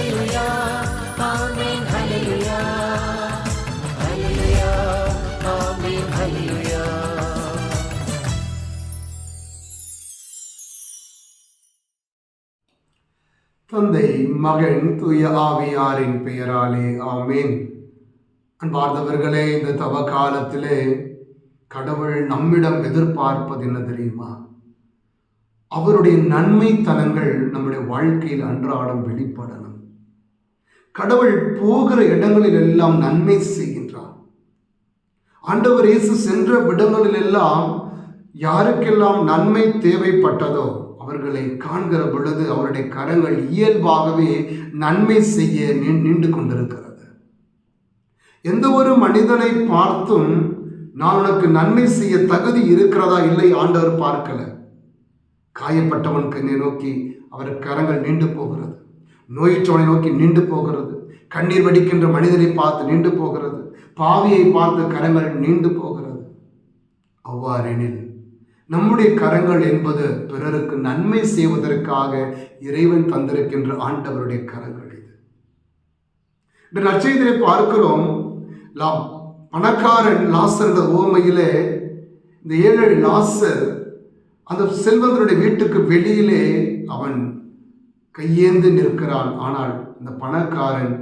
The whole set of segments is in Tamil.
hallelujah. Amen, hallelujah. Hallelujah. Amen, hallelujah. தந்தை மகன் தூய ஆவியாரின் பெயராலே ஆமேன் அன்பார்ந்தவர்களே இந்த தவ காலத்திலே கடவுள் நம்மிடம் எதிர்பார்ப்பது என்ன தெரியுமா அவருடைய நன்மை தலங்கள் நம்முடைய வாழ்க்கையில் அன்றாடம் வெளிப்படணும் கடவுள் போகிற இடங்களில் எல்லாம் நன்மை செய்கின்றார். ஆண்டவர் இயேசு சென்ற இடங்களில் எல்லாம் யாருக்கெல்லாம் நன்மை தேவைப்பட்டதோ அவர்களை காண்கிற பொழுது அவருடைய கரங்கள் இயல்பாகவே நன்மை செய்ய நீ- நீண்டு கொண்டிருக்கிறது. எந்த ஒரு மனிதனை பார்த்தும் நான் உனக்கு நன்மை செய்ய தகுதி இருக்கிறதா இல்லை ஆண்டவர் பார்க்கல. காயப்பட்டவனுக்கு நோக்கி அவர் கரங்கள் நீண்டு போகிறது. நோயிற்றவனை நோக்கி நீண்டு போகிறது. கண்ணீர் வடிக்கின்ற மனிதனை பார்த்து நீண்டு போகிறது. பாவியை பார்த்து கரங்கள் நீண்டு போகிறது. அவ்வாறெனில் நம்முடைய கரங்கள் என்பது பிறருக்கு நன்மை செய்வதற்காக இறைவன் தந்திருக்கின்ற ஆண்டவருடைய கரங்கள் இது. இந்த நற்செய்தியை பார்க்கிறோம் லா பணக்காரன் லாசர் ஓமையிலே இந்த ஏழு லாசர் அந்த செல்வந்தருடைய வீட்டுக்கு வெளியிலே அவன் கையேந்து நிற்கிறான். ஆனால் இந்த பணக்காரன்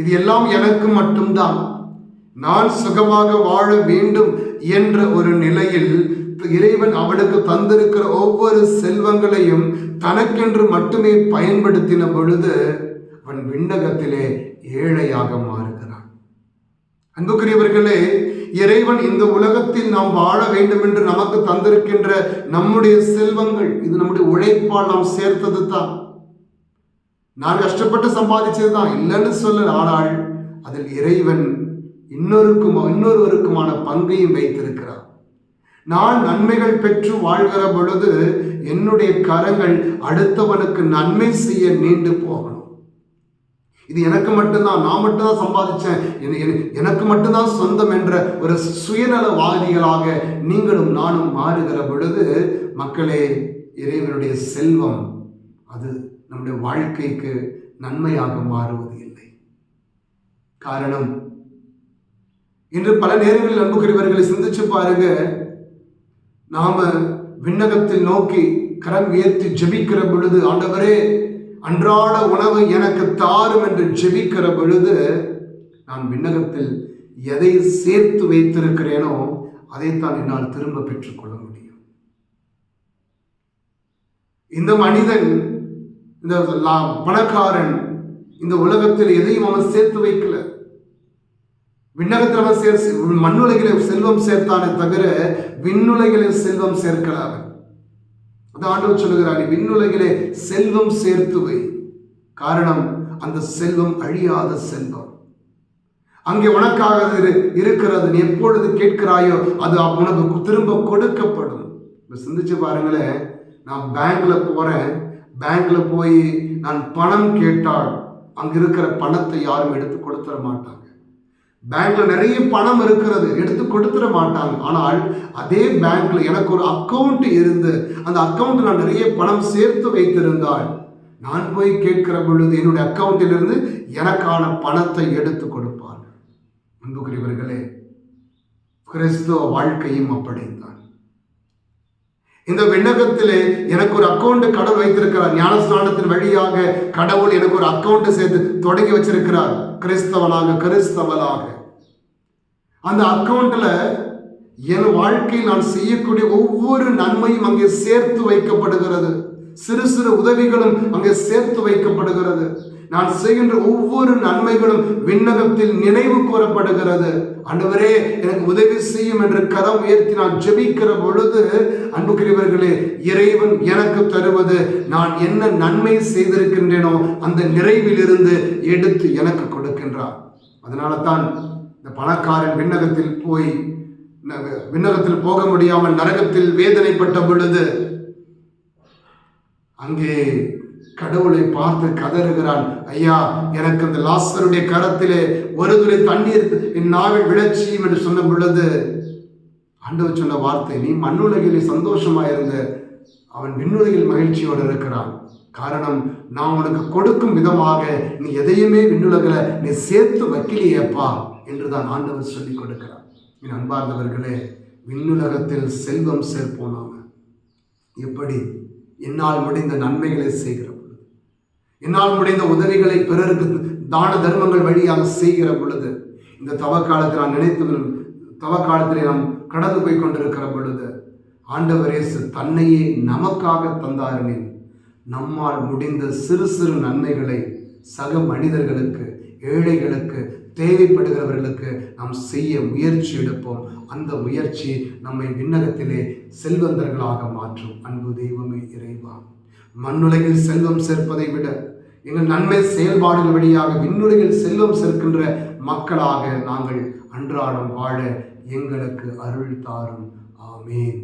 இது எல்லாம் எனக்கு மட்டும்தான். நான் சுகமாக வாழ வேண்டும் என்ற ஒரு நிலையில் இறைவன் அவனுக்கு தந்திருக்கிற ஒவ்வொரு செல்வங்களையும் தனக்கென்று மட்டுமே பயன்படுத்தின பொழுது அவன் விண்ணகத்திலே ஏழையாக மாறுகிறான். அன்புக்குரியவர்களே இறைவன் இந்த உலகத்தில் நாம் வாழ வேண்டும் என்று நமக்கு தந்திருக்கின்ற நம்முடைய செல்வங்கள் இது நம்முடைய உழைப்பால் நாம் சேர்த்தது தான். நான் கஷ்டப்பட்டு சம்பாதிச்சது தான் இல்லைன்னு சொல்ல ஆனால் அதில் இறைவன் இன்னொருக்கும் இன்னொருவருக்குமான பங்கையும் வைத்திருக்கிறார். நான் நன்மைகள் பெற்று வாழ்கிற பொழுது என்னுடைய கரங்கள் அடுத்தவனுக்கு நன்மை செய்ய நீண்டு போகணும். இது எனக்கு மட்டும்தான் நான் மட்டும்தான் சம்பாதிச்சேன். என- எனக்கு மட்டும்தான் சொந்தம் என்ற ஒரு சுயநலவாதிகளாக நீங்களும் நானும் மாறுகிற பொழுது மக்களே இறைவனுடைய செல்வம் அது. நம்முடைய வாழ்க்கைக்கு நன்மையாக மாறுவது இல்லை. காரணம் இன்று பல நேரங்களில் நம்புகிறவர்களை சிந்திச்சு பாருங்க. நாம விண்ணகத்தில் நோக்கி கரம் உயர்த்தி ஜெபிக்கிற பொழுது ஆண்டவரே அன்றாட உணவு எனக்கு தாரும் என்று ஜெபிக்கிற பொழுது நான் விண்ணகத்தில் எதை சேர்த்து வைத்திருக்கிறேனோ அதைத்தான் என்னால் திரும்ப பெற்றுக்கொள்ள முடியும். இந்த மனிதன் இந்த லா- பணக்காரன் இந்த உலகத்தில் எதையும் அவன் சேர்த்து வைக்கல. விண்ணகத்தில் அவன் சேர் மண்ணுலகிலே செல்வம் சேர்த்தானே தவிர விண்ணுலகிலே செல்வம் சேர்க்கல அவன். அது ஆண்டவர் சொல்லுகிறார் விண்ணுலகிலே செல்வம் சேர்த்து வை. காரணம் அந்த செல்வம் அழியாத செல்வம். அங்கே உனக்காக இரு- இருக்கிறது நீ எப்பொழுது கேட்கிறாயோ அது உனக்கு திரும்ப கொடுக்கப்படும். சிந்திச்சு பாருங்களேன் நான் பேங்க்ல போறேன் பேங்க்ல போய் நான் பணம் கேட்டால் அங்க இருக்கிற பணத்தை யாரும் எடுத்து கொடுத்துட மாட்டாங்க. பேங்க்ல நிறைய பணம் இருக்கிறது எடுத்து கொடுத்துட மாட்டாங்க. ஆனால் அதே பேங்க்ல எனக்கு ஒரு அக்கௌண்ட் இருந்து அந்த அக்கௌண்ட் நான் நிறைய பணம் சேர்த்து வைத்திருந்தால் நான் போய் கேட்கிற பொழுது என்னுடைய அக்கவுண்டிலிருந்து எனக்கான பணத்தை எடுத்து கொடுப்பார்கள். அன்புக்குரியவர்களே கிறிஸ்துவ வாழ்க்கையும் அப்படித்தான். இந்த விண்ணகத்திலே எனக்கு ஒரு அக்கௌண்ட் கடவுள் வைத்திருக்கிறார். ஞானஸ்நானத்தின் வழியாக கடவுள் எனக்கு ஒரு அக்கௌண்ட் சேர்த்து தொடங்கி வச்சிருக்கிறார். கிறிஸ்தவனாக கிறிஸ்தவனாக. அந்த அக்கௌண்ட்ல என் வாழ்க்கையில் நான் செய்யக்கூடிய ஒவ்வொரு நன்மையும் அங்கே சேர்த்து வைக்கப்படுகிறது. சிறு சிறு உதவிகளும் அங்கே சேர்த்து வைக்கப்படுகிறது. நான் செய்கின்ற ஒவ்வொரு நன்மைகளும் விண்ணகத்தில் நினைவு கூறப்படுகிறது. அன்றுவரே எனக்கு உதவி செய்யும் என்று கதம் உயர்த்தி நான் ஜெபிக்கிற பொழுது அன்புக்குரியவர்களே இறைவன் எனக்கு தருவது நான் என்ன நன்மை செய்திருக்கின்றேனோ அந்த நிறைவிலிருந்து எடுத்து எனக்கு கொடுக்கின்றார். அதனால தான் இந்த பணக்காரன் விண்ணகத்தில் போய் விண்ணகத்தில் போக முடியாமல் நரகத்தில் வேதனைப்பட்ட பொழுது அங்கே கடவுளை பார்த்து கதறுகிறான். ஐயா எனக்கு அந்த லாசருடைய கரத்திலே ஒரு துளி தண்ணீர் என் நாவில் விளச்சியும் என்று சொல்ல பொழுது ஆண்டவர் சொன்ன வார்த்தை நீ மண்ணுலகிலே சந்தோஷமாயிருந்த அவன் விண்ணுலகில் மகிழ்ச்சியோடு இருக்கிறான். காரணம் நான் உனக்கு கொடுக்கும் விதமாக நீ எதையுமே விண்ணுலகில் நீ சேர்த்து வைக்கலையேப்பா என்று தான் ஆண்டவர் சொல்லிக் கொடுக்கிறார். என் அன்பார்ந்தவர்களே விண்ணுலகத்தில் செல்வம் சேர்ப்போம் எப்படி? என்னால் முடிந்த நன்மைகளை செய்கிறோம். என்னால் முடிந்த உதவிகளை பிறருக்கு தான தர்மங்கள் வழியாக செய்கிற பொழுது இந்த தவ காலத்தில் நான் நினைத்து தவ காலத்திலே நாம் கடந்து போய் கொண்டிருக்கிற பொழுது ஆண்டவர் இயேசு தன்னையே நமக்காக தந்தாரனின் நம்மால் முடிந்த சிறு சிறு நன்மைகளை சக மனிதர்களுக்கு ஏழைகளுக்கு தேவைப்படுகிறவர்களுக்கு நாம் செய்ய முயற்சி எடுப்போம். அந்த முயற்சி நம்மை விண்ணகத்திலே செல்வந்தர்களாக மாற்றும். அன்பு தெய்வமே இறைவா. மண்ணுலகில் செல்வம் சேர்ப்பதை விட எங்கள் நன்மை செயல்பாடுகள் வழியாக விண்ணுலகில் செல்வம் சேர்க்கின்ற மக்களாக நாங்கள் அன்றாடம் வாழ எங்களுக்கு அருள் தாரும். ஆமேன்.